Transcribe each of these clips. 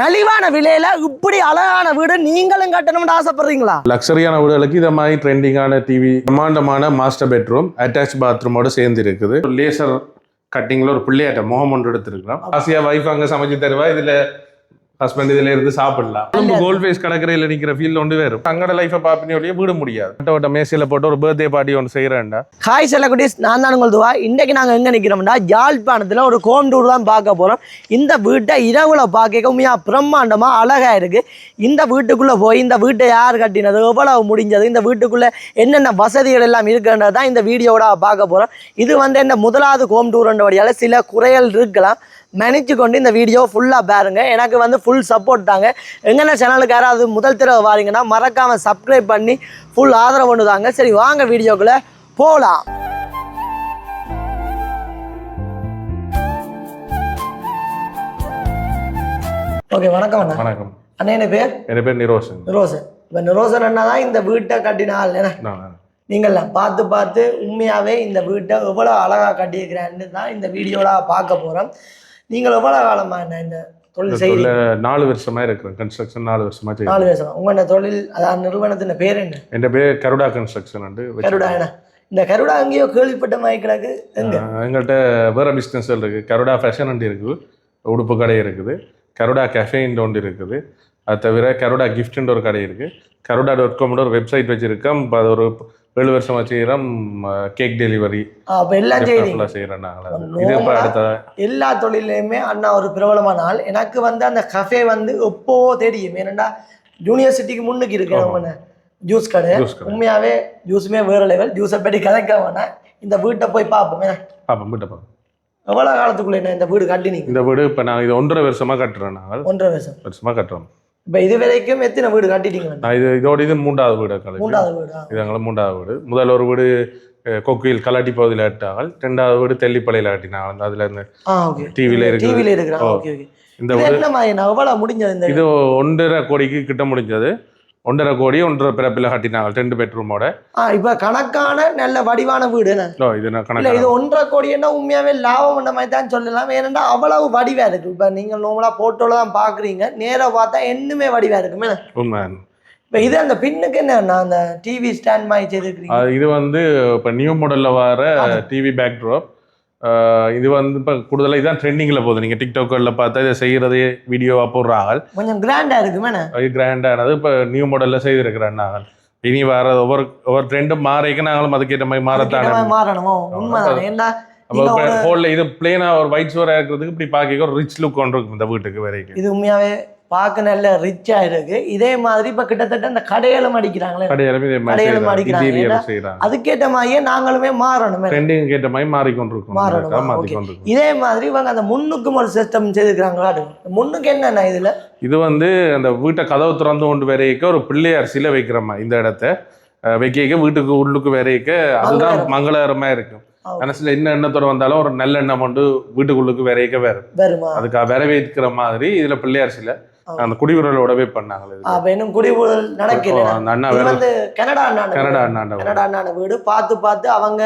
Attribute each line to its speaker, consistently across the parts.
Speaker 1: தெளிவான விலையில இப்படி அழகான வீடு நீங்களும் கட்டணும்னு ஆசைப்படுறீங்களா?
Speaker 2: லக்ஸரியான வீடுகளுக்கு இதை மாதிரி ட்ரெண்டிங்கான டிவி பிரம்மாண்டமான மாஸ்டர் பெட்ரூம் அட்டாச் பாத்ரூமோட சேர்ந்து இருக்குது. லேசர் கட்டிங்ல ஒரு பிள்ளையாட்ட முகம் ஒன்று எடுத்திருக்கலாம். ஆசையா வைஃப் அங்க சமைச்சு தருவா. இதுல ஹஸ்பண்ட் இதுல இருந்து சாப்பிடலாம். கோல்ட் ஃபேஸ் கடற்கரையில நிக்கிற ஃபீல் ஒன்று வேறு அங்கட லைஃபை பாப்பினே ஒழிய வீட முடியாது. வட்ட வட்ட மேசையில போட்டு ஒரு பர்த்டே பார்ட்டி ஒன்று செய்யறேன்டா
Speaker 1: ஹாய் செல்லக்குட்டீஸ் நான் தான் உங்கள் துவா. இன்றைக்கு நாங்கள் எங்கே நிற்கிறோம்னா யாழ்ப்பாணத்தில் ஒரு ஹோம் டூர் தான் பார்க்க போகிறோம் இந்த வீட்டை இரவுல பார்க்க உண்மையாக பிரம்மாண்டமாக அழகாக இருக்குது இந்த வீட்டுக்குள்ளே போய் இந்த வீட்டை யார் கட்டினது? எவ்வளவு முடிஞ்சது? இந்த வீட்டுக்குள்ளே என்னென்ன வசதிகள் எல்லாம் இருக்குன்றது தான் இந்த வீடியோவோட பார்க்க போகிறோம் இது வந்து என்ன முதலாவது ஹோம் டூர்ன்றபடியால் சில குறைகள் இருக்கலாம். மன்னிச்சு கொண்டு இந்த வீடியோ ஃபுல்லாக பாருங்க. எனக்கு வந்து ஃபுல் சப்போர்ட் தாங்க. எங்கன்னா சேனலுக்கு யாராவது முதல் தடவை வாரீங்கன்னா மறக்காமல் சப்ஸ்கிரைப் பண்ணி ஃபுல் ஆதரவு ஒன்று தாங்க. சரி வாங்க வீடியோக்குள்ளே போகலாம் ஓகே வணக்கம் அண்ணா.
Speaker 2: வணக்கம்.
Speaker 1: அண்ணா என்ன பேர்?
Speaker 2: என் பேர் நிரோஷன்
Speaker 1: நிரோசன். இப்போ நிரோசன் அண்ணா தான் இந்த வீட்டை கட்டினால் என்ன?
Speaker 2: நான்
Speaker 1: நீங்கள்லாம் பார்த்து பார்த்து உண்மையாகவே இந்த வீட்டை எவ்வளோ அழகாக கட்டியிருக்கிறேன்னு தான் இந்த வீடியோவில் பார்க்க போகிறோம் நீங்கள் எவ்வளோ காலமாக என்ன இந்த தொழில் செய்கிறீங்க
Speaker 2: நாலு வருஷமா இருக்கிறேன். கன்ஸ்ட்ரக்ஷன் நாலு வருஷமா செய்யுறேன்
Speaker 1: நாலு வருஷம். உங்களோட தொழில் அதாவது நிறுவனத்தின் பேர் என்ன?
Speaker 2: என் பேர் கருடா கன்ஸ்ட்ரக்ஷன் உண்டு
Speaker 1: கருடா என்ன? இந்த கருடா அங்கேயோ கேள்விப்பட்ட மாதிரி கிடக்கு.
Speaker 2: எங்கள்கிட்ட வேற பிஸ்னஸ் இருக்கு. கருடா ஃபேஷன் ஒன்று இருக்குது. உடுப்பு கடை இருக்குது. கருடா கஃபேன்னு ஒன்று இருக்குது. அது தவிர கருடா கிஃப்ட்ன்ற ஒரு கடை இருக்கு. கருடா டாட் காம்னு ஒரு வெப்சைட் வச்சிருக்கோம் இப்போ அது ஒரு ஏழு வருஷமா செய்கிறோம் கேக் டெலிவரி
Speaker 1: அப்போ எல்லாம் செய்கிறீங்க
Speaker 2: செய்கிறோம் நாங்கள்
Speaker 1: எல்லா தொழிலையுமே அண்ணா ஒரு பிரபலமான ஆள். எனக்கு வந்து அந்த கஃபே வந்து எப்போ தெரியும் ஏன்னா யூனிவர்சிட்டிக்கு முன்னுக்கு இருக்கு ஜூஸ் கடை. உண்மையாவே ஜூஸுமே வேற லெவல் ஜூஸை பற்றி கதைக்க வேணாம் இந்த வீட்டை போய் பார்ப்போம். ஏன்னா
Speaker 2: பார்ப்போம் வீட்டை பார்ப்போம்.
Speaker 1: எவ்வளோ காலத்துக்குள்ள என்ன இந்த வீடு கட்டினீங்க?
Speaker 2: இந்த வீடு இப்போ நான் இது ஒன்றரை வருஷமா கட்டுறேன் நாங்கள்.
Speaker 1: ஒன்றரை வருஷம்.
Speaker 2: வருஷமா கட்டுறோம்.
Speaker 1: இப்போ இது வரைக்கும் எத்தனை வீடு கட்டிட்டீங்க?
Speaker 2: இது இதோட இது மூன்றாவது வீடு
Speaker 1: மூன்றாவது வீடா?
Speaker 2: இது எங்களை மூன்றாவது வீடு. முதல் ஒரு வீடு கொக்குயில் கலாட்டி பகுதியில் கட்டினாங்கள் ரெண்டாவது வீடு தெல்லிப்பளையில் கட்டினாங்க அதில் இந்த டிவில இருக்கு
Speaker 1: டிவியில் ஓகே
Speaker 2: இந்த வீடு
Speaker 1: முடிஞ்சது
Speaker 2: இது ஒன்றரை கோடிக்கு கிட்ட முடிஞ்சது. ஒன்றரை கோடி ஒன்றரை பிறப்பில் கட்டினாங்க ரெண்டு பெட்ரூமோட.
Speaker 1: ஆ இப்போ கணக்கான நல்ல வடிவான வீடு என்ன?
Speaker 2: இது
Speaker 1: இல்ல இது
Speaker 2: கணக்கு
Speaker 1: ஒன்றரை கோடின்னா உண்மையாவே லாபம் பண்ண மாதிரி தான் சொல்லலாம். ஏன்னா அவ்வளவு வடிவா இருக்கு. இப்ப நீங்க நார்மலா போட்டோல தான் பாக்குறீங்க நேரா பார்த்தா இன்னுமே வடிவா இருக்குமே.
Speaker 2: உண்மை.
Speaker 1: இப்ப இது அந்த பின்னுக்கு என்ன அந்த டிவி ஸ்டாண்ட் மாதிரி செய்திருக்கீங்க
Speaker 2: அது இது வந்து இப்போ நியூ மாடலில் வர. டிவி பேக்ட்ராப் இது வந்து இப்போ கூடுதலாக இதான் ட்ரெண்டிங்கில் போகுது. நீங்கள் டிக்டாக்கரில் பார்த்தா இதை செய்கிறதே வீடியோவாக போடுறாங்க.
Speaker 1: கொஞ்சம் கிராண்டா இருக்குமே
Speaker 2: கிராண்டானது இப்போ நியூ மாடலில் செய்திருக்கிறேன் நாங்கள் இனி வர ஒவ்வொரு ஒவ்வொரு ட்ரெண்டும் மாறிக்க நாங்களும் அதுக்கேற்ற மாதிரி மாறத்தானே
Speaker 1: மாறணுமோ? ஏன்னா
Speaker 2: அப்போ ஹோலில் இது பிளேனாக ஒரு ஒயிட் சோரா இருக்கிறதுக்கு இப்படி பார்க்க ஒரு ரிச் லுக் ஒன்று இருக்கும் இந்த வீட்டுக்கு வரைக்கும்.
Speaker 1: இது உண்மையாவே பார்க்க நல்ல ரிச்சா இருக்கு. இதே மாதிரி இப்ப கிட்டத்தட்ட இந்த கடையிலும் அடிக்கிறாங்களே.
Speaker 2: கடையிலுமே செய்கிறாங்க
Speaker 1: அதுக்கேற்ற மாதிரியே நாங்களுமே மாறணுமே.
Speaker 2: ஏற்ற மாதிரி மாறிக்கொண்டிருக்கும்.
Speaker 1: மாறணுமா? இதே மாதிரி இவங்க அந்த முன்னுக்கும் ஒரு சிஸ்டம் செய்திருக்கிறாங்களா முன்னுக்கு என்னண்ணா இதுல?
Speaker 2: இது வந்து அந்த வீட்டை கதவு திறந்து கொண்டு வரைக்க ஒரு பிள்ளையார் சிலை வைக்கிறோமா இந்த இடத்த. வைக்க வீட்டுக்கு உள்ளுக்கு வரைக்க அதுதான்
Speaker 1: மங்களகரம்.
Speaker 2: மங்களகரமா இருக்கும். மனசுல என்ன எண்ணத்தோட வந்தாலும் ஒரு நல்ல எண்ணம் கொண்டு வீட்டுக்குள்ளுக்கு வரைக்க வேற
Speaker 1: வருமா?
Speaker 2: அதுக்கு வரவேற்கிற மாதிரி இதுல பிள்ளையார் சிலை. அந்த குடியுறலோடவே பண்ணாங்க இது.
Speaker 1: அப்ப இன்னும் குடிபுழல் நடக்கல. வந்து கனடா அண்ணாண்ட
Speaker 2: கனடா. அண்ணாண்ட.
Speaker 1: கனடா அண்ணாண்ட வீடு. பார்த்து பார்த்து அவங்க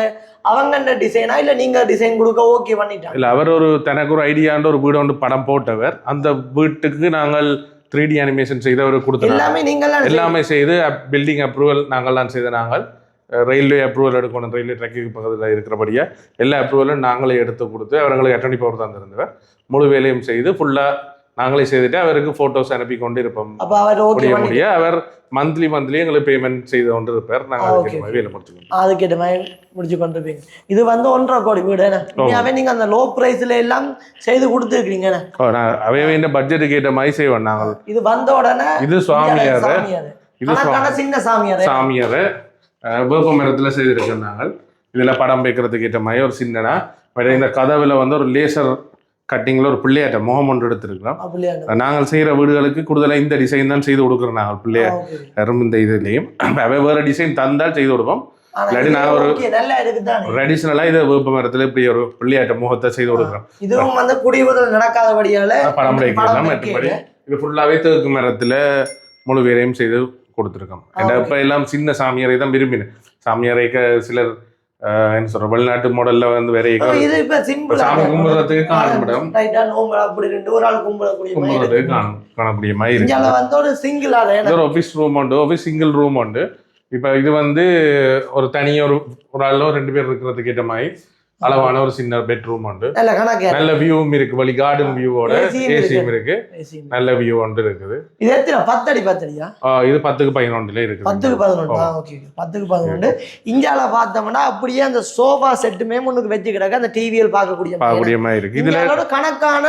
Speaker 1: அவங்க டிசைனா இல்ல நீங்க டிசைன் கொடுக்க ஓகே பண்ணிட்டாங்க?
Speaker 2: இல்ல அவர் ஒரு தனக்கு ஒரு ஐடியான்ற ஒரு வீடு வந்து படம் போட்டவர். அந்த வீட்டுக்கு நாங்கள் த்ரீ டி அனிமேஷன் செய்து அவர் கொடுத்தாங்க
Speaker 1: எல்லாமே நீங்க
Speaker 2: எல்லாமே செய்து பில்டிங் அப்ரூவல் நாங்கள் தான் செய்த நாங்கள். ரயில்வே அப்ரூவல் எடுக்கணும். ரயில்வே ட்ராக்குக்கு பக்கத்தில் இருக்கிறபடியா எல்லா அப்ரூவலும் நாங்களே எடுத்து கொடுத்து அவர்களுக்கு அட்டர்னி பவர் தந்திருந்தவர். முழு வேலையும் செய்து ஃபுல்லாக நாங்களே செய்துட்டு அவருக்கு ஃபோட்டோஸ் அனுப்பி கொண்டு இருப்போம்
Speaker 1: அப்ப அவர் ஓகே
Speaker 2: முடிய முடிய அவர் மந்த்லி மந்த்லி எங்களுக்கு பேமெண்ட் செய்து கொண்டு இருப்பார் நாங்கள்
Speaker 1: ஆ,
Speaker 2: அதுக்கு
Speaker 1: okay,
Speaker 2: ஏற்ற மாதிரி வேலை முடிச்சுக்கோம்
Speaker 1: அதுக்கேற்ற மாதிரி முடிச்சு கொண்டிருப்பீங்க. இது வந்து ஒன்றரை கோடி வீடு என்ன? உண்மையாவே நீங்க அந்த லோ பிரைஸ்ல எல்லாம் செய்து கொடுத்துருக்கீங்க என்ன?
Speaker 2: ஓ, நான் அவை வேண்டிய பட்ஜெட்டுக்கு ஏற்ற மாதிரி செய்வோம் நாங்கள்.
Speaker 1: இது வந்த உடனே
Speaker 2: இது சுவாமியார்.
Speaker 1: சாமியார்
Speaker 2: இது
Speaker 1: சின்ன சாமியார்
Speaker 2: சாமியார் வேப்ப மரத்தில் செய்திருக்கோம் நாங்கள். இதில் படம் வைக்கிறதுக்கு ஏற்ற மாதிரி ஒரு சின்னனா இந்த கதவுல வந்து ஒரு லேசர் கட்டிங்கில் ஒரு பிள்ளையாட்ட முகம் ஒன்று எடுத்திருக்கிறோம். நாங்கள் செய்கிற வீடுகளுக்கு கூடுதலாக இந்த டிசைன் தான் செய்து கொடுக்குறோம் நாங்கள் பிள்ளையார் வெறும் இந்த இதுலேயும். அவை வேறு டிசைன் தந்தால் செய்து கொடுப்போம். இல்லாட்டி ஒரு-
Speaker 1: இருக்குதானே?
Speaker 2: ட்ரெடிஷ்னலாக இதை வேப்ப மரத்தில் இப்படி ஒரு பிள்ளையாட்ட முகத்தை செய்து கொடுக்குறோம்.
Speaker 1: இதுவும் வந்து நடக்காதபடியால
Speaker 2: மற்றபடி. இது ஃபுல்லாகவே தேக்கு மரத்தில் முழு வேலையும் செய்து கொடுத்துருக்கோம். இப்போ எல்லாம் சின்ன சாமியாரை தான் விரும்பினேன். சாமியாரை க- சிலர் என்ன சொல்ற வெளிநாட்டு மாடல்ல வந்து வேற
Speaker 1: இது இப்ப சிம்பிள்
Speaker 2: சாமி கும்பிடுறதுக்கு காணப்படும்.
Speaker 1: ரைட்டா நோம்பு அப்படி ரெண்டு ஒரு ஆள் கும்பிடக்கூடிய மாதிரி
Speaker 2: கும்பிடுறதுக்கு காணக்கூடிய மாதிரி இருக்கு.
Speaker 1: இந்தியால வந்து ஒரு சிங்கிள் ஆள்
Speaker 2: இது ஒரு ஆஃபீஸ் ரூம் உண்டு ஆஃபீஸ் சிங்கிள் ரூம் உண்டு. இப்போ இது வந்து ஒரு தனி ஒரு ஒரு ஆளோ ரெண்டு பேர் இருக்கிறதுக்கு ஏற்ற மாதிரி அளவான ஒரு சின்ன பெட்ரூம் உண்டு.
Speaker 1: நல்ல கணக்கு.
Speaker 2: நல்ல வியூவும் இருக்கு வழி கார்டன் வியூவோட ஏசியும் இருக்கு.
Speaker 1: இது
Speaker 2: நல்ல வியூ ஒன்று இருக்குது.
Speaker 1: எத்தனை? பத்தடி பத்தடியா
Speaker 2: ஆஹ் இது பத்துக்கு பதினொன்றுல இருக்குது.
Speaker 1: பத்துக்கு பதினொன்று. ஆ ஓகே ஓகே பத்துக்கு பதினொன்று. இந்தியாவில் பார்த்தோம்னா அப்படியே அந்த சோஃபா செட்டுமே முன்னுக்கு வச்சு கிடக்கு. அந்த டிவியில் பார்க்கக்கூடிய.
Speaker 2: பார்க்கக்கூடிய மாதிரி இருக்கு. இதுல
Speaker 1: கணக்கான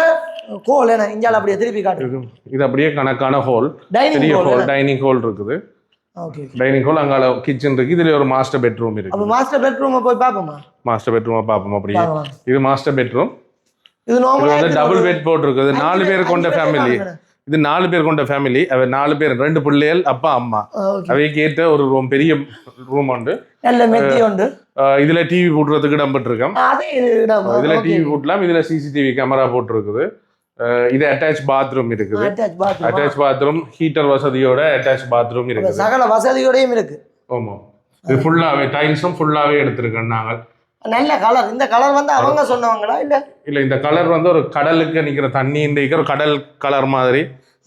Speaker 1: கோல் என்ன? இந்தியாவில் அப்படியே திருப்பி காட்டு
Speaker 2: இது இது அப்படியே கணக்கான hall
Speaker 1: dining
Speaker 2: hall dining hall இருக்குது. டைனிங் ஹோல் அங்கால கிச்சன் இருக்கு. இதுல ஒரு மாஸ்டர் பெட்ரூம்
Speaker 1: அப்போ
Speaker 2: இருக்கு
Speaker 1: மாஸ்டர் பெட்ரூமை போய் பார்ப்போமா
Speaker 2: மாஸ்டர் பெட்ரூமை பார்ப்போம் அப்படியே. இது மாஸ்டர் பெட்ரூம்
Speaker 1: இது
Speaker 2: இது
Speaker 1: நார்மலாக
Speaker 2: வந்து டபுள் பெட் போட்டிருக்குது நாலு பேர் கொண்ட ஃபேமிலி இது நாலு பேர் கொண்ட ஃபேமிலி அவ நாலு பேர் ரெண்டு பிள்ளைகள் அப்பா அம்மா. அவைக்கு ஏற்ற ஒரு ரூம் பெரிய ரூம் உண்டு.
Speaker 1: உண்டு.
Speaker 2: இதுல டிவி போடுறதுக்கு இடம் பெற்றிருக்கோம். இதுல டிவி போட்டலாம் இதுல சிசிடிவி கேமரா போட்டிருக்குது. இது அட்டாச் பாத்ரூம் இருக்குது.
Speaker 1: அட்டாச் பாத்ரூம்
Speaker 2: ஹீட்டர் வசதியோட அட்டாச் பாத்ரூம் இருக்குது.
Speaker 1: சகல வசதியோடையும் இருக்கு.
Speaker 2: ஆமாம் இது ஃபுல்லாவே டைல்ஸும் ஃபுல்லாவே எடுத்திருக்கோம் நாங்கள்.
Speaker 1: நல்ல கலர் இந்த கலர் வந்து அவங்க சொன்னவங்களா இல்ல?
Speaker 2: இல்ல இந்த கலர் வந்து ஒரு கடலுக்கு நிக்கிற தண்ணி இந்த கடல் கலர் மாதிரி.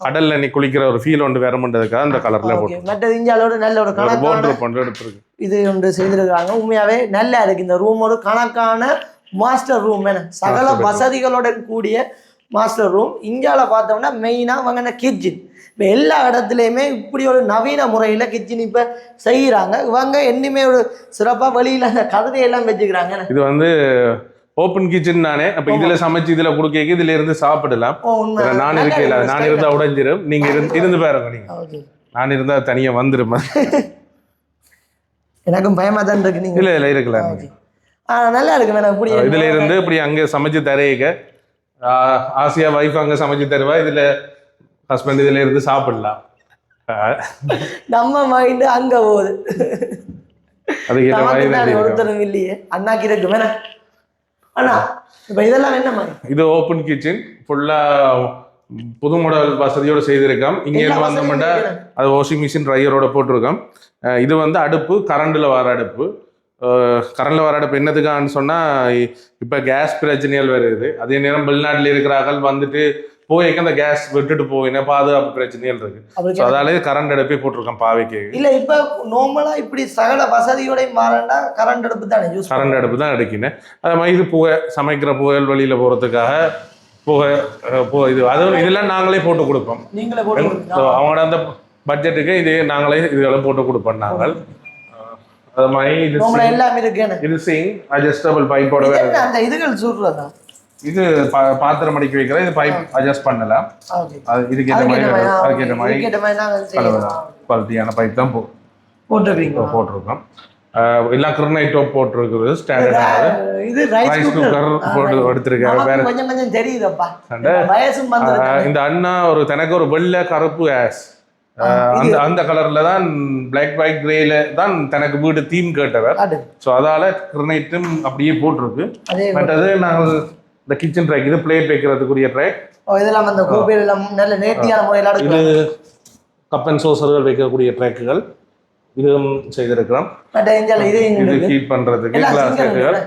Speaker 2: கடல்ல நீ குளிக்கிற ஒரு ஃபீல் ஒன்று வரமுன்றதுக்காக அந்த கலர்ல போட்டு
Speaker 1: மற்றது இந்தியாவோட நல்ல ஒரு கணக்கான
Speaker 2: போர்ட்ரு பண்ணி எடுத்திருக்கு
Speaker 1: இது ஒன்று செய்திருக்காங்க. உண்மையாவே நல்லா இருக்கு. இந்த ரூம் ஒரு கணக்கான மாஸ்டர் ரூம் என்ன சகல. வசதிகளுடன் கூடிய மாஸ்டர் ரூம். இந்தியாவில் பார்த்தோம்னா மெயினாக அவங்க கிச்சன் இப்போ எல்லா இடத்துலையுமே இப்படி ஒரு நவீன முறையில் கிச்சன் இப்போ செய்கிறாங்க இவங்க என்னையுமே ஒரு சிறப்பாக வெளியில் அந்த கதவையெல்லாம் வச்சுக்கிறாங்க. என்ன?
Speaker 2: இது வந்து ஓப்பன் கிச்சன் தானே அப்ப இதுல சமைச்சு இதுல குடுக்க இதுல இருந்து சாப்பிடலாம். நான்
Speaker 1: நல்லா
Speaker 2: இருக்கே இல்ல
Speaker 1: இருக்கு.
Speaker 2: நான். இருந்தா உடைஞ்சிரும். நீங்க இருந்து இருந்து பாருங்க நீங்க. நான் இருந்தா தனியா வந்துரும்?
Speaker 1: எனக்கும் பயமாக தான் இருக்கு நீங்கள்
Speaker 2: இல்ல இல்ல
Speaker 1: ஆ நல்லா இருக்கு மேடம்.
Speaker 2: இதுல இருந்து இப்படி அங்க சமைச்சு தரையக ஆசியா வைஃப் அங்க சமைச்சு தருவா இதுல ஹஸ்பண்ட் இதுல இருந்து சாப்பிடலாம்.
Speaker 1: நம்ம மைண்டு அங்க போகுது. ஒருத்தரும் இல்லையே. இருக்கு மேடம் அண்ணா இப்ப இதெல்லாம் என்ன மாதிரி?
Speaker 2: இது ஓப்பன் கிச்சன் ஃபுல்லா புது மாடல் வசதியோட செய்திருக்கோம். இங்க வந்தோம்னா. அது வாஷிங் மிஷின் ட்ரையரோட போட்டிருக்கோம். இது வந்து அடுப்பு கரண்டில் வர அடுப்பு. கரண்டில் வர அடுப்பு என்னதுக்கான்னு சொன்னால் இப்போ கேஸ் பிரச்சனைகள் வருது அதே நேரம் வெளிநாட்டில் இருக்கிறார்கள் வந்துட்டு போய்க்கு அந்த கேஸ் விட்டுட்டு போயின பாதுகாப்பு பிரச்சனைகள் இருக்கு. அதாலே கரண்ட் அடுப்பே போட்டிருக்கோம் பாவைக்கு.
Speaker 1: இல்ல இப்ப நார்மலா இப்படி சகல வசதியோட மாறண்டா கரண்ட் அடுப்பு தானே யூஸ்
Speaker 2: கரண்ட் அடுப்பு தான் அடிக்கினேன். அது மாதிரி இது புகை சமைக்கிற புகைகள் வெளியில் போகிறதுக்காக புகை இது அதுவும் இதெல்லாம் நாங்களே போட்டு கொடுப்போம்.
Speaker 1: நீங்களே போட்டு.
Speaker 2: அவங்களோட அந்த பட்ஜெட்டுக்கு இது நாங்களே இதெல்லாம் போட்டு கொடுப்போம் நாங்கள். அது மாதிரி இது
Speaker 1: நார்மலா
Speaker 2: sink.
Speaker 1: எல்லாம் இருக்குன்னு.
Speaker 2: இது சிங் அட்ஜஸ்டபிள் பைப்போட வேற
Speaker 1: அந்த இதுகள்
Speaker 2: இது பாத்திரம் அடிக்க வைக்கிற இது பைப் அட்ஜஸ்ட் பண்ணலாம்
Speaker 1: ஓகே.
Speaker 2: அது இதுக்கு ஏற்ற மாதிரி குவாலிட்டியான பைப் தான் போ
Speaker 1: போட்டுருக்கீங்க
Speaker 2: போட்டிருக்கோம். எல்லாம் கிரனைட் டோப் போட்டிருக்குது ஸ்டாண்டர்டாக
Speaker 1: இது ரைஸ்
Speaker 2: ரைஸ் குக்கர் போட்டு எடுத்திருக்காரு வேற
Speaker 1: கொஞ்சம் கொஞ்சம் தெரியுதப்பா.
Speaker 2: சண்டை.
Speaker 1: வயசும் வந்து
Speaker 2: ஆஹ் இந்த அண்ணா ஒரு தனக்கு ஒரு வெள்ளை கருப்பு ஆஸ் அந்த அந்த கலர்ல தான் பிளாக் ஒயிட் கிரேல தான் தனக்கு வீடு தீம் கேட்டவர்.
Speaker 1: காட்டு
Speaker 2: ஸோ அதால கிரனைட்டும் அப்படியே போட்டிருக்கு.
Speaker 1: அதே
Speaker 2: மற்றது நாங்கள் இந்த கிச்சன் ட்ராக் இது பிளேட் வைக்கிறதுக்குரிய ட்ராக்
Speaker 1: இதெல்லாம் அந்த கோப்பையில் எல்லாம் நல்ல நேர்த்தியான முறையில்
Speaker 2: இது கப் அண்ட் சோசர்கள் வைக்கக்கூடிய ட்ராக்குகள் இதுவும் செய்திருக்கிறோம்.
Speaker 1: பட் இது
Speaker 2: ஹீட் பண்றதுக்கு கிளாஸ் செட்டுகள்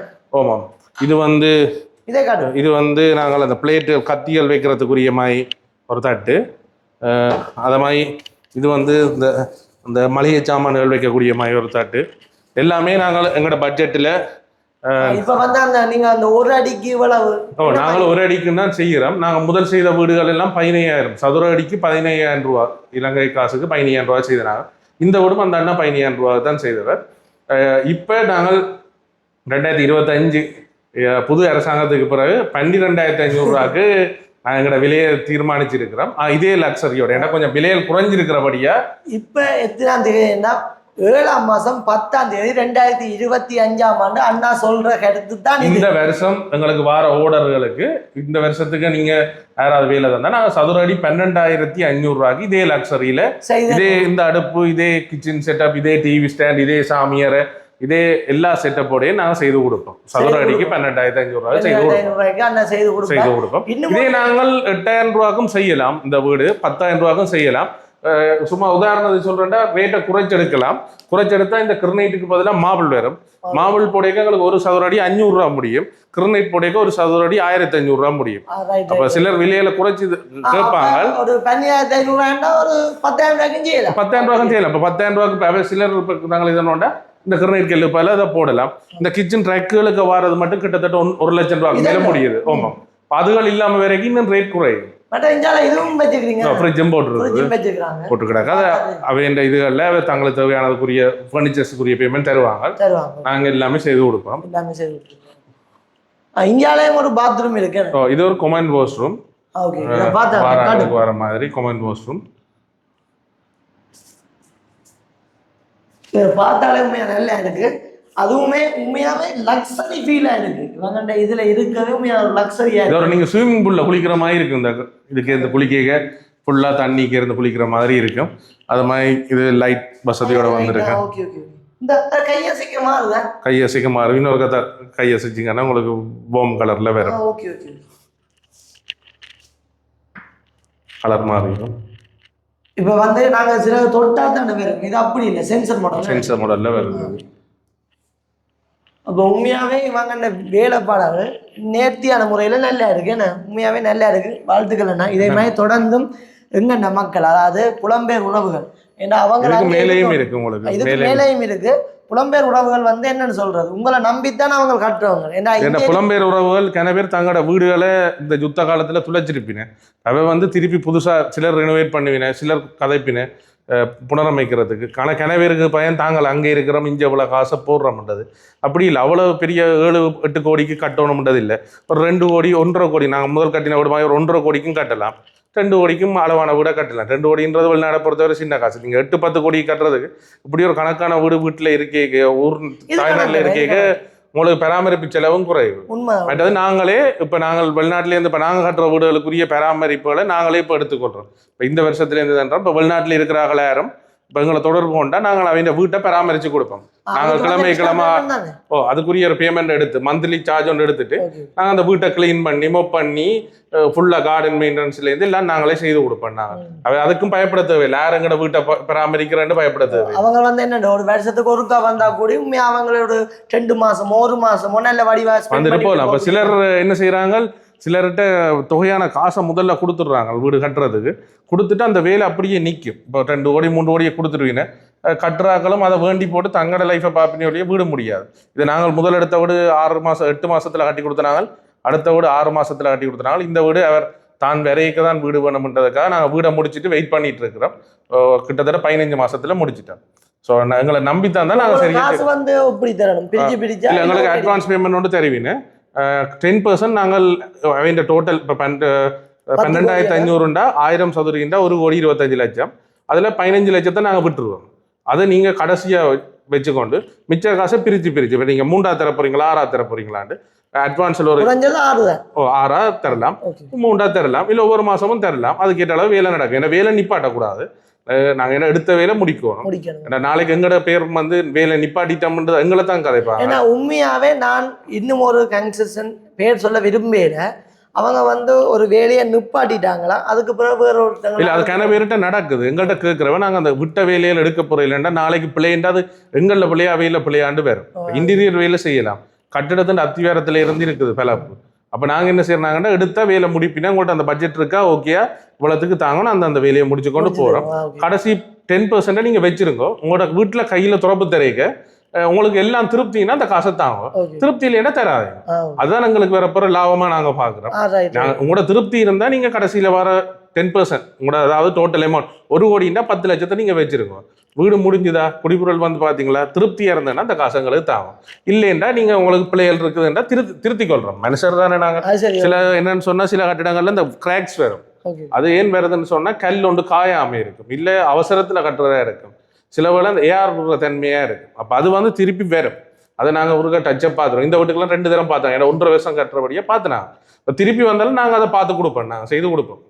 Speaker 2: ஆமாம் இது வந்து
Speaker 1: இதே காட்டு
Speaker 2: இது வந்து நாங்கள் அந்த பிளேட்டு கத்திகள் வைக்கிறதுக்குரிய மாதிரி ஒரு தட்டு. அதை மாதிரி இது வந்து இந்த இந்த மளிகை சாமான்கள் வைக்கக்கூடிய மாதிரி ஒரு தட்டு. எல்லாமே நாங்கள் எங்களோட பட்ஜெட்டில்
Speaker 1: இப்ப வந்து அந்த நீங்க அந்த ஒரு அடிக்கு இவ்வளவு?
Speaker 2: ஓ நாங்கள் ஒரு அடிக்கு தான் செய்கிறோம் நாங்கள் முதல் செய்த வீடுகள் எல்லாம் பதினையாயிரம். சதுர அடிக்கு பதினையாயிரம் ரூபா. இலங்கை காசுக்கு பதினையாயிரம் ரூபா செய்தாங்க இந்த வீடும் அந்த அண்ணா பதினையாயிரம் ரூபா தான் செய்தவர். இப்போ நாங்கள் ரெண்டாயிரத்தி இருபத்தஞ்சு புது அரசாங்கத்துக்கு பிறகு பன்னிரெண்டாயிரத்தி ஐநூறுரூவாக்கு நாங்கள் எங்களோட விலையை தீர்மானிச்சிருக்கிறோம். இதே லக்ஸரியோட ஏன்னா கொஞ்சம் விலைகள் குறைஞ்சிருக்கிறபடியா
Speaker 1: இப்ப எத்தனாம் தேதினா ஏழாம் மாசம் பத்தாம் தேதி ரெண்டாயிரத்தி இருபத்தி அஞ்சாம் ஆண்டு அண்ணா சொல்ற கருத்து தான்
Speaker 2: இந்த வருஷம் எங்களுக்கு வார ஓர்டர்களுக்கு இந்த வருஷத்துக்கு நீங்க யாராவது வேலை தந்தா நாங்கள் சதுர அடி பன்னெண்டாயிரத்தி ஐநூறுரூவாக்கு இதே லக்ஸரியில இதே இந்த அடுப்பு இதே கிச்சன் செட்டப் இதே டிவி ஸ்டாண்ட் இதே சாமியார் இதே எல்லா செட்டப்போடையும் நாங்கள் செய்து கொடுப்போம். சதுர அடிக்கு பன்னெண்டாயிரத்தி ஐநூறு ரூபாய் செய்து கொடுப்போம்.
Speaker 1: செய்து
Speaker 2: கொடுப்போம். இதே நாங்கள் எட்டாயிரம் ரூபாய்க்கும் செய்யலாம். இந்த வீடு பத்தாயிரம் ரூபாய்க்கும் செய்யலாம். சும்மா உதாரணத்துக்கு சொல்றேன்டா ரேட்டை குறைச்செடுக்கலாம். குறைச்செடுத்தா இந்த கிரனைட்டுக்கு பதிலாக மாபிள் வரும். மாபிள் போடைக்க எங்களுக்கு ஒரு சதுர அடி அஞ்சூறு ரூபா முடியும். கிரனைட் போடைக்க ஒரு சதுர அடி ஆயிரத்தி அஞ்சூறு ரூபா முடியும். அப்ப. சிலர் விலையில குறைச்சி கேட்பாங்க
Speaker 1: ஒரு பன்னியாயிரத்தி ஒரு பத்தாயிரம் ரூபாய்க்கும் செய்யலாம்.
Speaker 2: பத்தாயிரம் ரூபாய்க்கும் செய்யலாம். இப்போ பத்தாயிரம் ரூபாய்க்கு சிலர் நாங்கள் இதனோட இந்த கிரனைட் கல்லு பல அதை போடலாம். இந்த கிச்சன் ட்ரக்குகளுக்கு வாரது மட்டும் கிட்டத்தட்ட ஒன்- ஒரு லட்சம் ரூபாய்க்கு மேல. முடியுது. ஆமாம் அதுகள் இல்லாம வரைக்கும் இன்னும் ரேட் குறையும்.
Speaker 1: பட் இஞ்சால இதுவும் வச்சுக்கிறீங்க
Speaker 2: ஃப்ரிட்ஜும் போட்டுருக்கு
Speaker 1: ஃப்ரிட்ஜும் வச்சுக்கிறாங்க
Speaker 2: போட்டு கிடக்கு அதை அவை இந்த இதுகளில் தங்களுக்கு தேவையானதுக்குரிய ஃபர்னிச்சர்ஸுக்குரிய பேமெண்ட் தருவாங்க.
Speaker 1: தருவாங்க.
Speaker 2: நாங்க எல்லாமே செய்து கொடுப்போம்.
Speaker 1: எல்லாமே செய்து கொடுத்துருக்கோம். இந்தியாலயும் ஒரு பாத்ரூம் இருக்கு.
Speaker 2: ஓ, இது ஒரு கொமெண்ட் வாஷ் ரூம்
Speaker 1: ஓகே
Speaker 2: வர மாதிரி கொமெண்ட் வாஷ் ரூம்
Speaker 1: பார்த்தாலே நல்லா இருக்கு. அதுவுமே உண்மையாவே லக்ஸரி ஃபீலா இருக்கு. இவங்கண்ட இதுல இருக்கவே உண்மையா ஒரு லக்ஸரியா இருக்கு.
Speaker 2: நீங்க ஸ்விம்மிங் பூல்ல குளிக்கிற மாதிரி இருக்கும். இந்த இதுக்கு இந்த குளிக்க ஃபுல்லா தண்ணிக்கு இருந்து குளிக்கிற மாதிரி இருக்கும். அது மாதிரி இது லைட் வசதியோட வந்திருக்கு
Speaker 1: ஓகே ஓகே இந்த கையை சீக்கிரமா இருக்குதா
Speaker 2: கையசைக்க மாறும். இன்னொரு கதை கையசைச்சிங்கன்னா உங்களுக்கு போம் கலர்ல வரும்.
Speaker 1: ஓகே ஓகே
Speaker 2: கலர் மாறிடும்.
Speaker 1: இப்போ வந்து நாங்க சில தொட்டா தானே வரும். இது அப்படி இல்லை சென்சர் மாடல்
Speaker 2: சென்சர் மாடல்ல வருது
Speaker 1: அப்போ உண்மையாவே இவங்க இந்த வேலைப்பாடாளர் நேர்த்தியான முறையில நல்லா இருக்கு. என்ன? உண்மையாவே நல்லா இருக்கு. வாழ்த்துக்கள் என்ன இதே மாதிரி தொடர்ந்தும் எங்கண்ட மக்கள் அதாவது புலம்பெயர் உறவுகள் ஏன்னா அவங்க
Speaker 2: மேலேயும். இருக்கு உங்களுக்கு.
Speaker 1: இதுக்கு
Speaker 2: மேலே
Speaker 1: மேலேயும் இருக்கு. புலம்பெயர் உறவுகள் வந்து என்னன்னு சொல்றது? உங்களை நம்பித்தான் அவங்க கட்டுறவங்க. ஏன்னா
Speaker 2: புலம்பெயர் உறவுகள் கன பேர் தங்களோட வீடுகளை இந்த யுத்த காலத்துல துளைச்சிருப்பின அவ வந்து திருப்பி புதுசா சிலர் ரெனோவேட் பண்ணுவின சிலர் கதைப்பின புனரமைக்கிறதுக்கு. கன பேருக்கு பயன் தாங்கள் அங்கே இருக்கிறோம் இங்கே இவ்வளோ காசை போடுறோம்ன்றது. அப்படி இல்லை அவ்வளோ பெரிய ஏழு எட்டு கோடிக்கு கட்டணும்ன்றது இல்லை ஒரு ரெண்டு கோடி ஒன்றரை கோடி நாங்கள் முதல் கட்டின வீடு மாதிரி ஒரு ஒன்றரை கோடிக்கும் கட்டலாம். ரெண்டு கோடிக்கும் அளவான வீடை கட்டலாம். ரெண்டு கோடின்றது வெளிநாடை பொறுத்தவரை சின்ன காசு. நீங்கள் எட்டு பத்து கோடி கட்டுறதுக்கு இப்படி ஒரு கணக்கான வீடு வீட்டில் இருக்கே ஊர் தாய்நாட்டில் இருக்கே உங்களுக்கு பராமரிப்பு செலவும் குறைவு மற்றது நாங்களே இப்போ நாங்கள் வெளிநாட்டிலேருந்து இப்போ நாங்கள் கட்டுற வீடுகளுக்குரிய பராமரிப்புகளை நாங்களே இப்போ எடுத்துக்கொள்கிறோம் இப்போ இந்த வருஷத்துலேருந்து என்றால் இப்போ வெளிநாட்டில் இருக்கிறார்கள் யாரும் இப்போ எங்களை தொடர்பு கொண்டா நாங்கள் அவங்க வீட்டை பராமரித்து கொடுப்போம். நாங்கள் கிழமை கிழமை ஓ அதுக்குரிய ஒரு பேமெண்ட் எடுத்து மந்த்லி சார்ஜ் ஒன்று எடுத்துட்டு நாங்கள் அந்த வீட்டை க்ளீன் பண்ணி மொப் பண்ணி ஃபுல்லாக கார்டன் மெயின்டெனன்ஸ்லேருந்து எல்லாம் நாங்களே செய்து கொடுப்போம் நாங்கள் அவ அதுக்கும் பயப்பட தேவையில்லை. யார் எங்கட வீட்டை பராமரிக்கிறேன்னு பயப்பட தேவை
Speaker 1: அவங்க வந்து என்ன ஒரு வருஷத்துக்கு ஒருக்கா வந்தா கூட உண்மையா அவங்களோட ரெண்டு மாசமோ ஒரு மாசமோ நல்ல வடிவா
Speaker 2: வந்துட்டு போகலாம். அப்போ
Speaker 1: போகுது.
Speaker 2: சிலர் என்ன செய்கிறாங்க சிலர்கிட்ட தொகையான காசை முதல்ல கொடுத்துட்றாங்க வீடு கட்டுறதுக்கு. கொடுத்துட்டு அந்த வேலை அப்படியே நிற்கும் இப்போ ரெண்டு கோடி மூணு கோடியை கொடுத்துருவீங்க. கட்டுறாக்களும் அதை வேண்டி போட்டு தங்களோட லைஃப்பை பார்ப்பினே ஒழிய வீடு முடியாது. இது நாங்கள் முதல் எடுத்த வீடு ஆறு மாதம் எட்டு மாசத்துல கட்டி கொடுத்தனாங்க அடுத்த வீடு ஆறு மாசத்துல கட்டி கொடுத்தனாங்க இந்த வீடு அவர் தான் விரைக்க தான் வீடு வேணும்ன்றதுக்காக நாங்கள் வீடை முடிச்சிட்டு வெயிட் பண்ணிட்டு இருக்கிறோம். கிட்டத்தட்ட பதினஞ்சு மாசத்துல முடிச்சிட்டோம். ஸோ எங்களை நம்பித்தான் தான் நாங்கள்
Speaker 1: ஒரு
Speaker 2: சரி
Speaker 1: காசு வந்து எப்படி தரணும். பிரிச்சு பிரிச்சு
Speaker 2: இல்லை எங்களுக்கு அட்வான்ஸ் பேமெண்ட் ஒன்று தெரிவிங்க. டென் பர்சன்ட் நாங்கள் அவன் டோட்டல் இப்போ பன்னெண்டு பன்னெண்டாயிரத்தி ஐநூறுண்டா ஆயிரம் சதுரகிண்டா ஒரு கோடி இருபத்தஞ்சு லட்சம். அதில் பதினஞ்சு லட்சத்தை நாங்கள் விட்டுருவோம். அதை நீங்கள் கடைசியாக வச்சுக்கொண்டு மிச்ச காசை பிரித்து பிரித்து இப்போ நீங்கள் மூன்றா தர போறீங்களா ஆறா தர போறீங்களான்ட்டு. அட்வான்ஸில் ஒரு ஓ, ஆறா தரலாம். மூன்றா தரலாம். இல்லை ஒவ்வொரு மாதமும் தரலாம். அதுக்கேற்ற அளவு வேலை நடக்கும். ஏன்னா வேலை நிப்பாட்டக்கூடாது. நாங்கள் என்ன எடுத்த வேலை முடிக்கணும்.
Speaker 1: முடிக்கணும்
Speaker 2: நாளைக்கு எங்களோட பேர் வந்து வேலை நிப்பாட்டிட்டோம்ன்றது எங்களை தான் கதைப்பாங்க
Speaker 1: ஏன்னா உண்மையாவே நான் இன்னும் ஒரு கன்செஷன் பேர் சொல்ல விரும்பல அவங்க வந்து ஒரு வேலையை நிப்பாட்டிட்டாங்களா? அதுக்கு பிறகு வேற
Speaker 2: இல்ல
Speaker 1: ஒருத்தங்க
Speaker 2: அது கன பேர்கிட்ட நடக்குது. எங்கள்கிட்ட கேட்கிறவன் நாங்க அந்த விட்ட வேலையில் எடுக்க போறோம். இல்லைன்னா நாளைக்கு பிள்ளைண்டா அது எங்களில் பிள்ளையா வேலை பிள்ளையாண்டு வரும். இன்டீரியர் வேலை செய்யலாம். கட்டிடத்தின் அத்திவாரத்துல இருந்து இருக்குது பிளப்பு அப்ப நாங்க என்ன செய்யறாங்கன்னா எடுத்தா வேலை முடிப்பினா உங்கள்ட்ட அந்த பட்ஜெட் இருக்கா? ஓகேயா? இவ்வளவுக்கு தாங்கணும். அந்த அந்த வேலையை முடிச்சு கொண்டு போறோம். கடைசி டென் பர்சன்டை நீங்க வச்சிருங்க. உங்களோட வீட்டுல கையில துறப்பு தரைக்க உங்களுக்கு எல்லாம் திருப்தினா அந்த காசை தாங்க. திருப்தி இல்லைன்னா தராதீங்க. அதுதான் எங்களுக்கு வரப்போற லாபமா நாங்க பாக்குறோம். உங்களோட திருப்தி இருந்தா நீங்க கடைசியில வர டென் பர்சன்ட் உங்களோட அதாவது டோட்டல் அமௌண்ட் ஒரு கோடின்னா பத்து லட்சத்தை நீங்க வச்சிருங்க வீடு முடிஞ்சுதா? குடிபொருள் வந்து பாத்தீங்களா? திருப்தியா இருந்தேன்னா அந்த காசு எங்களுக்கு தாகும் இல்லைன்னா நீங்க உங்களுக்கு பிள்ளைகள் இருக்குதுன்னா திருத்தி திருத்தி கொள்றோம் மனுஷர் தானே நாங்க.
Speaker 1: அது சரி
Speaker 2: சில என்னன்னு சொன்னா சில கட்டிடங்கள்ல இந்த கிராக்ஸ் வரும். அது ஏன் வருதுன்னு சொன்னா கல் ஒன்று காயாம இருக்கும். இல்ல அவசரத்துல கட்டுறதா இருக்கும். சில வேளை அந்த ஏஆர் தன்மையா இருக்கும். அப்ப அது வந்து திருப்பி வரும். அதை நாங்க ஒருக்கா டச்சப் பார்த்துருவோம் இந்த வீட்டுக்கெல்லாம் ரெண்டு தரம் பார்த்தோம் ஏன்னா ஒன்றரை வருஷம் கட்டுறபடியே பார்த்து நாங்க இப்போ திருப்பி வந்தாலும் நாங்க அதை பார்த்து கொடுப்போம். நாங்க செய்து கொடுப்போம்.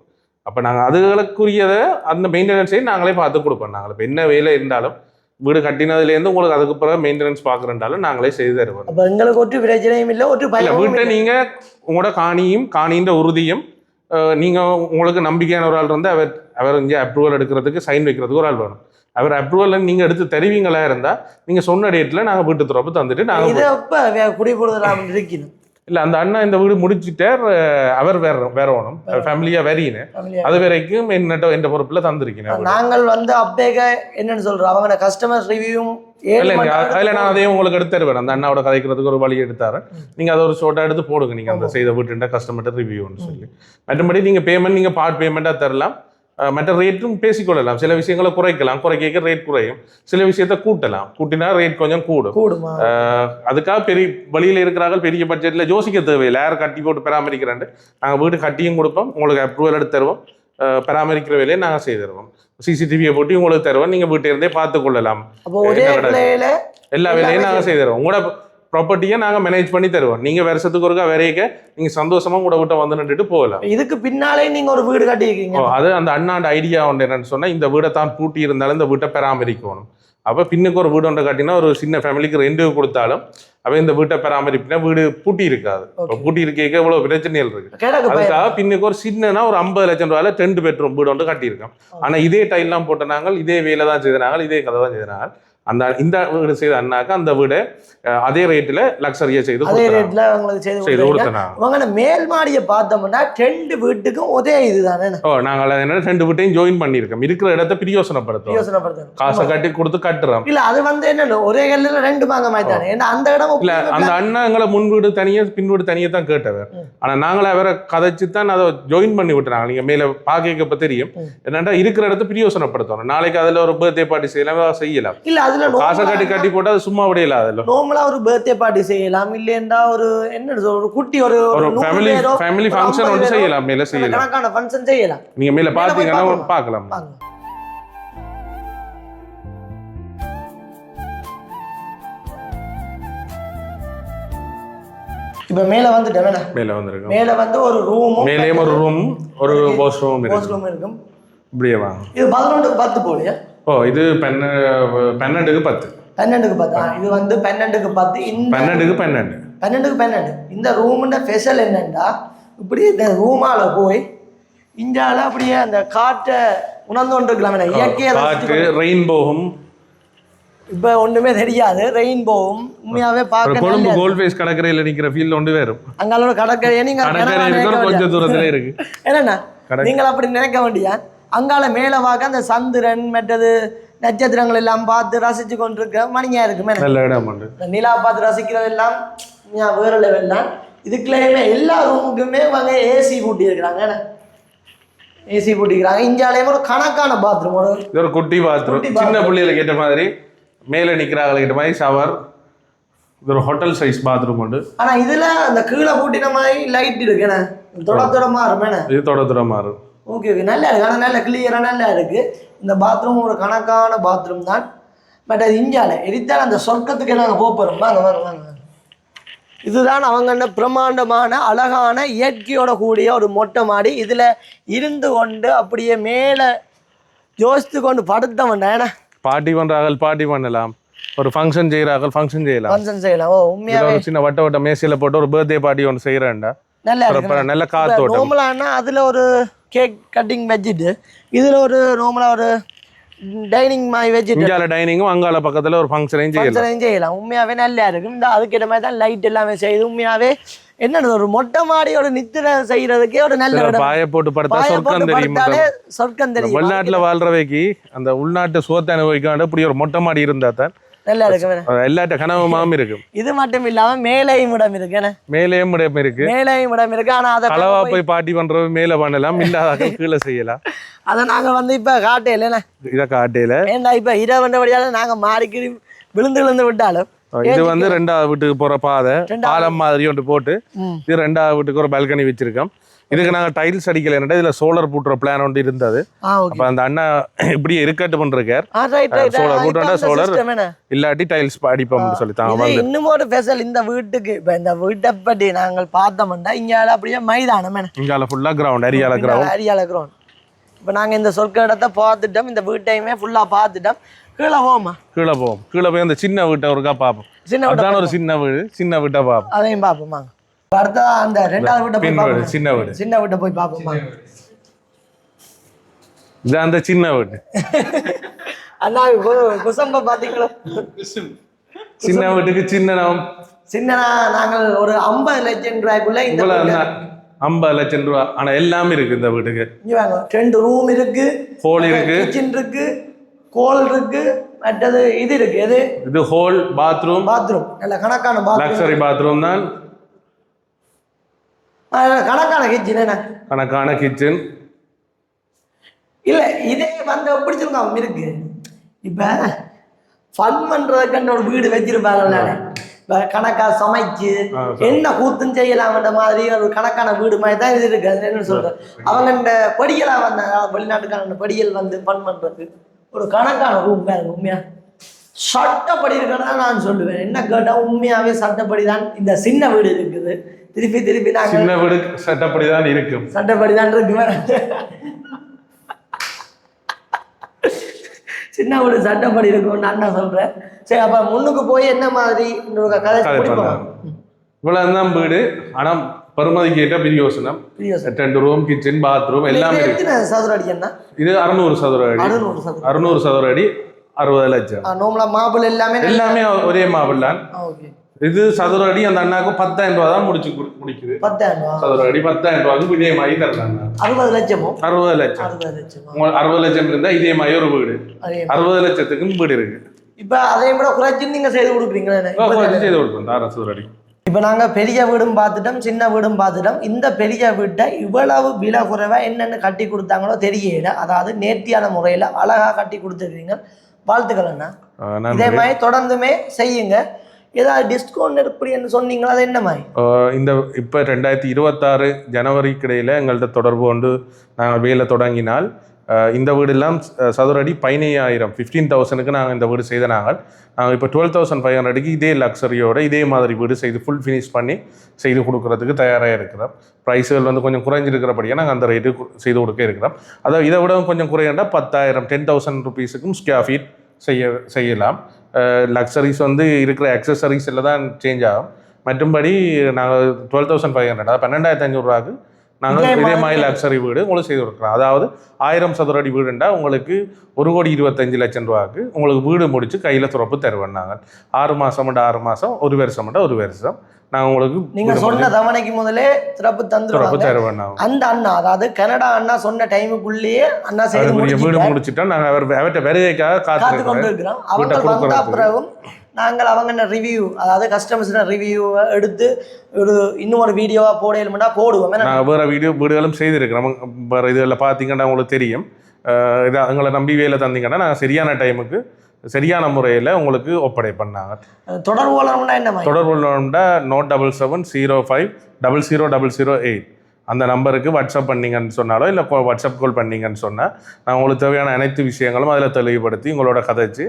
Speaker 2: அப்ப நாங்க அதுகளுக்குரியதை அந்த மெயின்டெனன்ஸை நாங்களே பார்த்து கொடுப்போம். நாங்கள் இப்போ என்ன வேலை இருந்தாலும் வீடு கட்டினதுலேருந்து உங்களுக்கு அதுக்கு பிறகு மெயின்டெனன்ஸ் பார்க்குறேன்டாலும் நாங்களே செய்து தருவோம்.
Speaker 1: அப்ப எங்களுக்கு ஒரு பிரச்சனையும் இல்லை ஒரு
Speaker 2: இல்ல வீட்டை
Speaker 1: இல்லை.
Speaker 2: நீங்க உங்களோட காணியும் காணின்ற உறுதியும் அஹ், நீங்க உங்களுக்கு நம்பிக்கையான ஒரு ஆள் இருந்து அவர் அவர் இங்கே அப்ரூவல் எடுக்கிறதுக்கு சைன் வைக்கிறதுக்கு ஒரு ஆள் வேணும். அவர் அப்ரூவல் நீங்க எடுத்து தருவீங்களா இருந்தா நீங்க சொன்ன டேட்ல நாங்க வீட்டு துறப்பு தந்துட்டு நாங்க
Speaker 1: இது எப்ப குடிபோடுதலாம் இருக்கணும்.
Speaker 2: இல்ல அந்த அண்ணா இந்த வீடு முடிச்சிட்டார் அவர் வேற வேற வேணும் ஃபேமிலியா வெறியினு
Speaker 1: familiar.
Speaker 2: அது வரைக்கும் என்னட்ட எந்த பொறுப்புல தந்திருக்கேன்
Speaker 1: நாங்கள் வந்து அப்பேக என்னன்னு சொல்றோம். அவங்க கஸ்டமர்ஸ் ரிவ்யூவும்
Speaker 2: அதுல நான் அதையும் உங்களுக்கு எடுத்து தருவேன் அந்த அண்ணாவோட கதைக்கிறதுக்கு ஒரு வழி எடுத்தாரு. நீங்க அதை ஒரு ஷோட்டா எடுத்து போடுங்க. நீங்க அந்த செய்த வீட்டுன்ற கஸ்டமர்கிட்ட ரிவ்யூன்னு சொல்லி. மற்றபடி நீங்க பேமெண்ட் நீங்க பார்ட் பேமெண்டா தரலாம். மற்ற ரேட்டும் பேசிக்கொள்ளலாம். சில விஷயங்களை குறைக்கலாம். குறைக்க ரேட் குறையும். சில விஷயத்த கூட்டலாம். கூட்டினா ரேட் கொஞ்சம் கூடும். அதுக்காக பெரிய வழியில இருக்கிறார்கள் பெரிய பட்ஜெட்ல யோசிக்க தேவையில்லை. யார் கட்டி போட்டு பராமரிக்கிறாண்டு நாங்க வீடு கட்டியும் கொடுப்போம். உங்களுக்கு அப்ரூவல் எடுத்து தருவோம். பராமரிக்கிற வேலையை நாங்க செய்து தருவோம். சிசிடிவியை போட்டு உங்களுக்கு தருவோம். நீங்க வீட்டை இருந்தே பார்த்து கொள்ளலாம் எல்லா வேலையும் நாங்க செய்து தருவோம். உங்களோட ப்ராப்பர்ட்டியை நாங்க மேனேஜ் பண்ணி தருவோம். நீங்க வருஷத்துக்கு ஒருக்கா வரையக்க நீங்க சந்தோஷமா கூட விட்ட வந்து நின்றுட்டு போகலாம்.
Speaker 1: இதுக்கு பின்னாலே நீங்க ஒரு வீடு கட்டியிருக்கீங்க.
Speaker 2: ஓ, அது அந்த அண்ணாண்ட ஐடியா ஒன்று என்னன்னு சொன்னா இந்த வீடை தான் பூட்டி இருந்தாலும் இந்த வீட்டை பராமரிக்கணும். அப்ப பின்னுக்கு ஒரு வீடு ஒன்றை கட்டினா ஒரு சின்ன ஃபேமிலிக்கு ரெண்டு கொடுத்தாலும் அவ இந்த வீட்டை பராமரிப்பினா வீடு பூட்டி இருக்காது. இப்ப பூட்டி இருக்க இவ்வளவு பிரச்சனைகள் இருக்கு. அதுக்காக பின்னுக்கு ஒரு சின்னனா ஒரு ஐம்பது லட்சம் ரூபாயில ரெண்டு பெட்ரூம் வீடு ஒன்று கட்டியிருக்கோம். ஆனா இதே டைல்லாம் போட்ட நாங்கள் இதே வேலை தான் செய்தாங்க இதே கதை தான் செய்தாங்க அந்த இந்த வீடு செய்த அண்ணாக்க அந்த வீடை அதே ரேட்டில் லக்ஸரியா செய்து
Speaker 1: அதே. ரேட்ல உங்களுக்கு செய்து
Speaker 2: செய்து கொடுத்தனாங்க
Speaker 1: உங்க மேல் மாடியை பார்த்தோம்னா ரெண்டு வீட்டுக்கும் ஒரே இதுதானே?
Speaker 2: ஓ நாங்கள் என்ன ரெண்டு வீட்டையும் ஜாயின் பண்ணியிருக்கோம். இருக்கிற இடத்த பிரியோசனப்படுத்துவோம்
Speaker 1: யோசனைப்படுத்தணும்
Speaker 2: காசை கட்டி கொடுத்து கட்டுறோம்.
Speaker 1: இல்ல அது வந்து என்னன்னு ஒரே கல்லுல ரெண்டு பாங்க மாட்டானே ஏன்னா அந்த இடம்
Speaker 2: இல்ல அந்த அண்ணா எங்களை முன் வீடு தனியா பின் வீடு தனியா தான் கேட்டவர். ஆனா நாங்களே அவரை கதைச்சு தான் அதை ஜாயின் பண்ணி விட்டுறாங்க. நீங்க மேல இப்ப தெரியும். என்னன்னா இருக்கிற இடத்த பிரியோசனப்படுத்தணும். நாளைக்கு அதுல ஒரு பர்த்டே பார்ட்டி செய்யலாம் செய்யலாம்.
Speaker 1: இல்ல அதுல
Speaker 2: காசை கட்டி கட்டி போட்டு அது சும்மா விடையில அதுல.
Speaker 1: நார்மலா ஒரு பர்த்டே பார்ட்டி செய்யலாம். இல்லையா ஒரு என்ன ஒரு குட்டி ஒரு
Speaker 2: ஃபேமிலி ஃபேமிலி ஃபங்க்ஷன்
Speaker 1: பேரோ,
Speaker 2: செய்யலாம் மேல செய்யலாம்.
Speaker 1: கணக்கான ஃபங்க்ஷன் செய்யலாம்.
Speaker 2: நீங்க மேல
Speaker 1: மேல
Speaker 2: பாத்தீங்கன்னா? பார்க்கலாம்.
Speaker 1: இப்ப மேல வந்துட்டேன் வேணா
Speaker 2: மேல வந்திருக்கோம்.
Speaker 1: மேல வந்து ஒரு ரூமும்
Speaker 2: மேலேயும் ஒரு ரூம் ஒரு வாஷ் ரூம் இருக்கு.
Speaker 1: ரூம் இருக்கும்.
Speaker 2: இப்படியே வாங்க.
Speaker 1: இது பதினொன்றுக்கு பத்து போலியா
Speaker 2: ஓ இது பன்ன பன்னெண்டுக்கு பத்து.
Speaker 1: பன்னெண்டுக்கு பத்து. இது வந்து பன்னெண்டுக்கு பத்து. இந்த
Speaker 2: பன்னெண்டுக்கு பன்னெண்டு
Speaker 1: பன்னெண்டுக்கு பன்னெண்டு இந்த ரூமுன்ற ஸ்பெஷல் என்னன்னா இப்படி இந்த ரூமால போய் இந்தியால அப்படியே அந்த காற்றை உணர்ந்து இயற்கையை ரசிச்சு
Speaker 2: காற்று ரெயின்போவும்
Speaker 1: இப்ப ஒண்ணுமே தெரியாது. ரெயின்போவும் உண்மையாவே
Speaker 2: ஒரு
Speaker 1: பார்க்க
Speaker 2: கொழும்பு கோல்ட் ஃபேஸ் கடற்கரையில் நிக்கிற ஃபீல் ஒன்று வேறும்.
Speaker 1: அங்கால கடற்கரையை நீங்க
Speaker 2: கடற்கரை
Speaker 1: கனவா
Speaker 2: இருக்கிற
Speaker 1: நினைக்க
Speaker 2: கொஞ்சம் தூரத்துல இருக்கு.
Speaker 1: என்னண்ணா. நீங்கள் அப்படி நினைக்க வேண்டியா? அங்கால மேல பார்க்க அந்த சந்திரன் மற்றது நட்சத்திரங்கள் எல்லாம் பார்த்து ரசிச்சு கொண்டிருக்க மணியா இருக்குமே நிலா பார்த்து ரசிக்கிறது எல்லாம் வேற லெவல் தான். இதுக்குள்ளேயுமே எல்லா ரூமுக்குமே அவங்க ஏசி பூட்டி இருக்கிறாங்க ஏசி பூட்டிக்கிறாங்க இந்தியாலயும் ஒரு கணக்கான பாத்ரூம் ஒரு
Speaker 2: இது ஒரு குட்டி பாத்ரூம்
Speaker 1: குட்டி
Speaker 2: சின்ன
Speaker 1: bathroom.
Speaker 2: பிள்ளைகளை கேட்ட மாதிரி மேலே நிக்கிறாங்கள கேட்ட மாதிரி ஷவர் இது ஒரு ஹோட்டல் சைஸ் பாத்ரூம் உண்டு.
Speaker 1: ஆனா இதுல அந்த கீழே பூட்டின மாதிரி லைட் இருக்குண்ணே தொட தொடமா இருக்குமே
Speaker 2: இது தொட தூரம் மாறும்.
Speaker 1: ஓகே ஓகே நல்லா இருக்கு. ஆனால் நல்ல கிளியராக நல்லா இருக்கு. இந்த பாத்ரூம் ஒரு கணக்கான பாத்ரூம் தான். பட் அது இந்தியாவில் எரித்தால் அந்த சொர்க்கத்துக்கு நாங்கள் போக போகிறோம் வாங்க வாங்க வாங்க. இதுதான் அவங்க பிரம்மாண்டமான அழகான இயற்கையோட கூடிய ஒரு மொட்டை மாடி. இதில் இருந்து கொண்டு அப்படியே மேலே யோசித்து கொண்டு படுத்தவன் ஏன்னா
Speaker 2: பார்ட்டி பண்றார்கள் பார்ட்டி பண்ணலாம். ஒரு ஃபங்க்ஷன் செய்யறார்கள் ஃபங்க்ஷன் செய்யலாம்.
Speaker 1: ஃபங்க்ஷன் செய்யலாம். ஓ
Speaker 2: ஒரு சின்ன வட்ட வட்ட மேசையில போட்டு ஒரு பர்த்டே பார்ட்டி ஒன்று செய்யறேன்டா.
Speaker 1: நல்லா இருக்கு.
Speaker 2: நல்ல காத்தோட்டம்.
Speaker 1: நார்மலானா அதில் ஒரு கேக் கட்டிங் வச்சுட்டு இதில் ஒரு நார்மலாக ஒரு டைனிங் மாதிரி வச்சுட்டு
Speaker 2: இந்தியால டைனிங்கும் அங்கால பக்கத்துல ஒரு ஃபங்க்ஷனையும் செய்யலாம்.
Speaker 1: ஃபங்க்ஷனையும் செய்யலாம். உண்மையாவே நல்லா இருக்கும் இந்த அதுக்கேற்ற மாதிரி தான் லைட் எல்லாமே செய்யுது உண்மையாவே என்னது ஒரு மொட்டை மாடியோட நித்திர செய்யறதுக்கே ஒரு நல்ல
Speaker 2: பாய போட்டு படுத்தா சொர்க்கம் தெரியும்
Speaker 1: சொர்க்கம் தெரியும்.
Speaker 2: வெளிநாட்டுல வாழ்றவைக்கு அந்த உள்நாட்டு சுகத்தை அனுபவிக்காண்டு இப்படி ஒரு மொட்டை மாடி இருந்தா தான்
Speaker 1: நல்லா இருக்கும்
Speaker 2: எல்லாட்ட கனவுமாவும் இருக்கும்
Speaker 1: இது மட்டும் இல்லாம மேலேயும் இடம் இருக்கு
Speaker 2: மேலேயும் இடம் இருக்கு.
Speaker 1: மேலேயும் இடம் இருக்கு. ஆனா அதை நாங்க போய்-
Speaker 2: பார்ட்டி பண்றது மேல பண்ணலாம் இல்லாத கீழே செய்யலாம்.
Speaker 1: அதை நாங்க வந்து இப்ப காட்டையில
Speaker 2: இத காட்டையில.
Speaker 1: ஏன்டா இப்ப இரவண்டபடியால நாங்க மாறிக்கி விழுந்து விழுந்து விட்டாலும்
Speaker 2: இது வந்து ரெண்டாவது வீட்டுக்கு போற பாதை. பாலம் மாதிரி ஒன்று போட்டு. இது ரெண்டாவது வீட்டுக்கு ஒரு பால்கனி வச்சிருக்கோம். இதுக்கு நாங்க டைல்ஸ் அடிக்கல. இதுல சோலார் பூட்டுற பிளான் ஒன்று இருந்தது. அப்ப அந்த அண்ணா இப்படி இருக்கட்டு wood and solar.
Speaker 1: என்ன?
Speaker 2: இல்லாட்டி டைல்ஸ் அடிப்போம்னு சொல்லி தாங்க
Speaker 1: இன்னும் ஒரு ஸ்பெஷல் இந்த வீட்டுக்கு. இப்ப இந்த வீட்டை பற்றி நாங்கள் பார்த்தோம்னா இங்க அப்படியே மைதானம் என்ன?
Speaker 2: இங்கால ஃபுல்லா ground Ariyalai ground
Speaker 1: Ariyalai ground இப்போ நாங்கள் இந்த சொர்க்க இடத்த பார்த்துட்டோம். இந்த வீட்டையுமே ஃபுல்லாக பார்த்துட்டோம். கீழே போமா
Speaker 2: கீழே போவோம். கீழே போய் அந்த சின்ன வீட்டை ஒருக்கா பார்ப்போம்.
Speaker 1: சின்ன வீட்டை
Speaker 2: ஒரு சின்ன வீடு சின்ன வீட்டை பார்ப்போம்.
Speaker 1: அதையும் பார்ப்போம் அடுத்ததா அந்த ரெண்டாவது வீட்டை போய் பார்ப்போம்?
Speaker 2: சின்ன வீடு.
Speaker 1: சின்ன வீட்டை போய் பார்ப்போம்?
Speaker 2: இது அந்த சின்ன வீடு.
Speaker 1: அண்ணா குசம்ப பாத்தீங்களா
Speaker 2: சின்ன வீட்டுக்கு சின்ன
Speaker 1: சின்னனா நாங்கள் ஒரு ஐம்பது லட்சம் ரூபாய்க்குள்ள இந்த.
Speaker 2: ஐம்பது லட்சம் ரூபா ஆனா எல்லாமே இருக்கு இந்த வீட்டுக்கு.
Speaker 1: இங்க வாங்க. ரெண்டு ரூம் இருக்கு.
Speaker 2: ஹோல் இருக்கு.
Speaker 1: கிச்சன் இருக்கு. கோல் இருக்கு. மற்றது இது இருக்கு. எது?
Speaker 2: இது ஹோல் பாத்ரூம்
Speaker 1: பாத்ரூம் நல்ல கணக்கான பாத்ரூம்
Speaker 2: லக்ஸரி பாத்ரூம் தான்.
Speaker 1: கணக்கான கிச்சன் என்ன?
Speaker 2: கணக்கான கிச்சன்
Speaker 1: இல்ல இதே வந்து எப்படி சொல்லுங்க இருக்கு. இப்ப ஃபன் பண்றதுக்கு ஒரு வீடு வச்சிருப்பாங்கல்ல இப்ப கணக்கா சமைச்சு என்ன கூத்தும் செய்யலாம்ன்ற மாதிரி ஒரு கணக்கான வீடு மாதிரி தான் இது இருக்கு. என்ன சொல்றேன். அவங்க இந்த படிகளா வந்த வெளிநாட்டுக்கான படிகள் வந்து ஃபன் பண்றது ஒரு கணக்கான ரூம் பாருங்க உண்மையா? சட்டப்படி இருக்கணும் நான் சொல்லுவேன். என்ன கேட்டா உண்மையாவே சட்டப்படி தான் இந்த சின்ன வீடு இருக்குது. திருப்பி திருப்பி நாங்க
Speaker 2: சின்ன வீடு சட்டப்படி தான் இருக்கும்.
Speaker 1: சட்டப்படி தான் இருக்கு சின்ன ஒரு சட்டப்படி இருக்கும் நான் சொல்றேன்? சரி அப்ப முன்னுக்கு போய் என்ன மாதிரி கதை
Speaker 2: பண்ணலாம். இவ்வளவுதான் வீடு. ஆனா பெருமதிக்கு ஏற்ற பிரியோசனம். ரெண்டு ரூம் கிச்சன் பாத்ரூம் எல்லாமே
Speaker 1: சதுர அடி என்ன
Speaker 2: இது அறுநூறு சதுர அடி.
Speaker 1: அறுநூறு சதுர
Speaker 2: அடி. அறுபது லட்சம்.
Speaker 1: நோம்பலா மாப்பிள் எல்லாமே
Speaker 2: எல்லாமே ஒரே மாபிள்ளான்
Speaker 1: ஓகே
Speaker 2: இது சதுர அடி அந்த அண்ணாக்கு பத்தாயிரம் ரூபா தான் முடிச்சு முடிக்குது.
Speaker 1: பத்தாயிரம் ரூபா?
Speaker 2: சதுர அடி பத்தாயிரம் ரூபாய்க்கு இதே மாதிரி தரலாங்க
Speaker 1: அறுபது லட்சமோ?
Speaker 2: அறுபது லட்சம்.
Speaker 1: அறுபது லட்சமோ?
Speaker 2: அறுபது லட்சம் இருந்தா இதே மாதிரி ஒரு வீடு. அறுபது லட்சத்துக்கும் வீடு இருக்கு.
Speaker 1: இப்ப அதையும் கூட குறைச்சு நீங்க செய்து கொடுக்குறீங்களா
Speaker 2: கொஞ்சம் செய்து கொடுப்போம். தாராள சதுர அடி.
Speaker 1: இப்போ நாங்கள் பெரிய வீடும் பார்த்துட்டோம் சின்ன வீடும் பார்த்துட்டோம். இந்த பெரிய வீட்டை இவ்வளவு விலை குறைவாக என்னென்ன கட்டி கொடுத்தாங்களோ தெரியல. அதாவது நேர்த்தியான முறையில் அழகாக கட்டி கொடுத்துருக்கீங்க. வாழ்த்துக்கள் அண்ணா. இதே மாதிரி தொடர்ந்துமே செய்யுங்க. ஏதாவது டிஸ்கவுண்ட் எப்படின்னு சொன்னீங்களோ? அது என்ன மாதிரி?
Speaker 2: இந்த இப்போ ரெண்டாயிரத்தி இருபத்தாறு ஜனவரிக்கு இடையில எங்கள்கிட்ட தொடர்பு கொண்டு நாங்கள் வேலை தொடங்கினால் இந்த வீடெல்லாம் ச- சதுர அடி பதினையாயிரம் ஃபிஃப்டீன் தௌசண்ட்க்கு நாங்கள் இந்த வீடு செய்த நாங்கள். நாங்கள் இப்போ டுவெல் தௌசண்ட் ஃபைவ் ஹண்ட்ரடுக்கு இதே லக்ஸரியோட இதே மாதிரி வீடு செய்து ஃபுல் ஃபினிஷ் பண்ணி செய்து கொடுக்கறதுக்கு தயாராக இருக்கிறோம். ப்ரைஸுகள் வந்து கொஞ்சம் குறைஞ்சிருக்கிறபடியாக நாங்கள் அந்த ரேட்டு செய்து கொடுக்க இருக்கிறோம். அதாவது இதை விட கொஞ்சம் குறையண்டா பத்தாயிரம் டென் தௌசண்ட் ருபீஸுக்கும் ஸ்கொயர் ஃபீட் செய்ய செய்யலாம். லக்ஸரிஸ் வந்து இருக்கிற அக்சசரிஸில் தான் சேஞ்ச் ஆகும். மற்றும்படி நாங்கள் டுவெல் தௌசண்ட் ஃபைவ் ஹண்ட்ரட் அதாவது பன்னெண்டாயிரத்தி ஐநூறுரூவாக்கு நாங்கள்
Speaker 1: இதே மாதிரி
Speaker 2: லக்ஸரி வீடு உங்களுக்கு செய்து கொடுக்குறோம். அதாவது ஆயிரம் சதுர அடி வீடுண்டா உங்களுக்கு ஒரு கோடி இருபத்தஞ்சு லட்சம் ரூபாய்க்கு உங்களுக்கு வீடு முடிச்சு கையில் துறப்பு தருவோம் நாங்கள் ஆறு மாதம் ஆறு மாதம் ஒரு வருஷம் ஒரு வருஷம். நாங்கள் உங்களுக்கு
Speaker 1: நீங்க சொன்ன தவணைக்கு முதலே துறப்பு தந்துருவாங்க. அந்த அண்ணா அதாவது கனடா அண்ணா சொன்ன டைமுக்குள்ளேயே அண்ணா செய்து
Speaker 2: வீடு
Speaker 1: முடிச்சுட்டார்.
Speaker 2: முடிச்சுட்டா நாங்கள் அவர் அவர்கிட்ட வருகைக்காக
Speaker 1: காத்து கொண்டு
Speaker 2: காத்துருக்கிறோம்
Speaker 1: இருக்கிறோம் அவங்க
Speaker 2: வீட்டை
Speaker 1: வந்த. நாங்கள் அவங்க ரிவ்யூ அதாவது கஸ்டமர்ஸ் ரிவ்யூவை எடுத்து ஒரு இன்னும் ஒரு வீடியோவா போடையிலும்னா போடுவோம்.
Speaker 2: நான் வேறு வீடியோ வீடுகளும் செய்திருக்கிறோம் வேறு இதில் பார்த்தீங்கன்னா உங்களுக்கு தெரியும். இது எங்களை நம்பி வேலை தந்தீங்கன்னா நாங்கள் சரியான டைமுக்கு சரியான முறையில் உங்களுக்கு ஒப்படை பண்ணாங்க.
Speaker 1: தொடர்பு கொள்ளணும்னா என்ன
Speaker 2: தொடர்பு கொள்ளணும்னா note double seven zero five double zero double zero eight அந்த நம்பருக்கு வாட்ஸ்அப் பண்ணீங்கன்னு சொன்னாலோ இல்லை வாட்ஸ்அப் கால் பண்ணீங்கன்னு சொன்னால் நான் உங்களுக்கு தேவையான அனைத்து விஷயங்களும் அதில் தெளிவுபடுத்தி உங்களோட கதைச்சு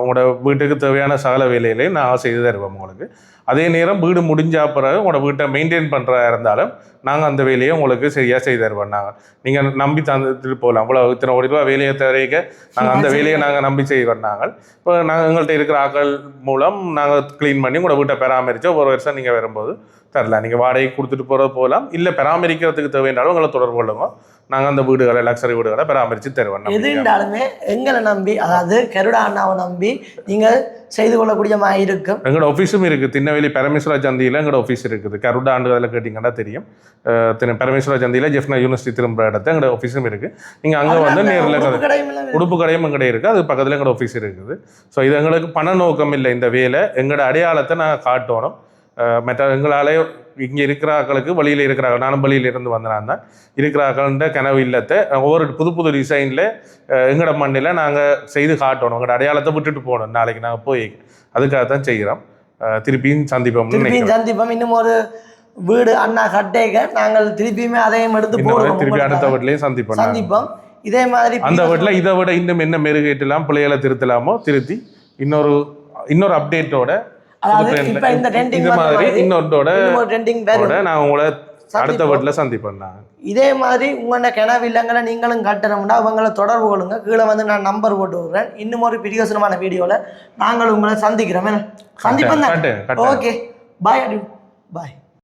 Speaker 2: உங்களோட வீட்டுக்கு தேவையான சகல வேலைகளையும் நான் செய்து தருவேன் உங்களுக்கு. அதே நேரம் வீடு முடிஞ்ச பிறகு உங்களோட வீட்டை மெயின்டைன் பண்ணுறதா இருந்தாலும் நாங்கள் அந்த வேலையை உங்களுக்கு சரியாக செய்து தருவோம். நாங்கள் நீங்கள் நம்பி தந்துட்டு போகலாம். இவ்வளோ இத்தனை கோடி ரூபா வேலையை தரைக்க நாங்கள் அந்த வேலையை நாங்கள் நம்பி செய்வோம் நாங்கள். இப்போ நாங்கள் எங்கள்கிட்ட இருக்கிற ஆட்கள் மூலம் நாங்கள் க்ளீன் பண்ணி உங்களோட வீட்டை பராமரித்து ஒரு வருஷம் நீங்கள் வரும்போது தரலாம் நீங்கள் வாடகை கொடுத்துட்டு போகிறது போகலாம் இல்லை பராமரிக்கிறதுக்கு தேவைன்றாலும் உங்களை தொடர்பு கொள்ளுங்க. நாங்கள் அந்த வீடுகளை லக்ஸரி வீடுகளை பராமரித்து தருவோம்.
Speaker 1: எதுண்டாலுமே எங்களை நம்பி அதாவது கருடா அண்ணாவை நம்பி நீங்க செய்து கொள்ளக்கூடிய மாதிரி இருக்கும்.
Speaker 2: எங்களோட ஆஃபீஸும் இருக்குது. திருநெல்வேலி பரமேஸ்வரா சந்தியில் எங்களோட ஆஃபீஸ் இருக்குது. கருடா ஆண்டு அதில் கேட்டிங்கன்னா தெரியும். திரு பரமேஸ்வரா சந்தியில் ஜெஃப்னா யூனிவர்சிட்டி திரும்ப இடத்த எங்களோட ஆஃபீஸும் இருக்குது. நீங்கள் அங்கே வந்து நேரில்
Speaker 1: உடுப்பு கடையும்
Speaker 2: எங்கடைய இருக்குது. அது பக்கத்தில் எங்களோட ஆஃபீஸ் இருக்குது. ஸோ இது எங்களுக்கு பண நோக்கம் இல்லை இந்த வேலை. எங்களோட அடையாளத்தை நாங்கள் காட்டணும். மற்ற எங்களாலே இங்கே இருக்கிற ஆட்களுக்கு வழியில் இருக்கிறாங்க நானும் வழியில் இருந்து வந்தேன் தான் இருக்கிற ஆட்கள்ன்ற கனவு இல்லத்தை. ஒவ்வொரு புது புது டிசைனில் எங்களோட மண்ணில் நாங்கள் செய்து காட்டணும். எங்களோட அடையாளத்தை விட்டுட்டு போகணும். நாளைக்கு நாங்கள் போய் அதுக்காக தான் செய்கிறோம் திருப்பியும் சந்திப்போம்னு
Speaker 1: திருப்பியும் சந்திப்போம். இன்னும் ஒரு வீடு அண்ணா கட்டேக்க நாங்கள் திருப்பியுமே அதையும் எடுத்து போடுவோம்.
Speaker 2: திருப்பி அடுத்த. வீட்லேயும் சந்திப்போம்.
Speaker 1: சந்திப்போம். இதே மாதிரி
Speaker 2: அந்த வீட்டில் இதை விட இன்னும் என்ன மெருகேற்றலாம் பிள்ளைகளை திருத்தலாமோ திருத்தி இன்னொரு இன்னொரு அப்டேட்டோட
Speaker 1: அதாவது இப்ப இந்த வந்த
Speaker 2: மாதிரி இன்னொருத்தோட. ஓட நான் உங்களை அடுத்த. வீட்டில் சந்திப்பேன்
Speaker 1: இதே மாதிரி உங்களோட கிணவு இல்லைங்களை நீங்களும் கட்டணும்னா அவங்கள தொடர்பு கொள்ளுங்க. கீழே வந்து நான் நம்பர் போட்டு விடுறேன். இன்னும் ஒரு பிரியோசனமான வீடியோவில் நாங்கள் உங்களை சந்திக்கிறோம்.
Speaker 2: கட்டு.
Speaker 1: ஓகே பாய் அடி பாய்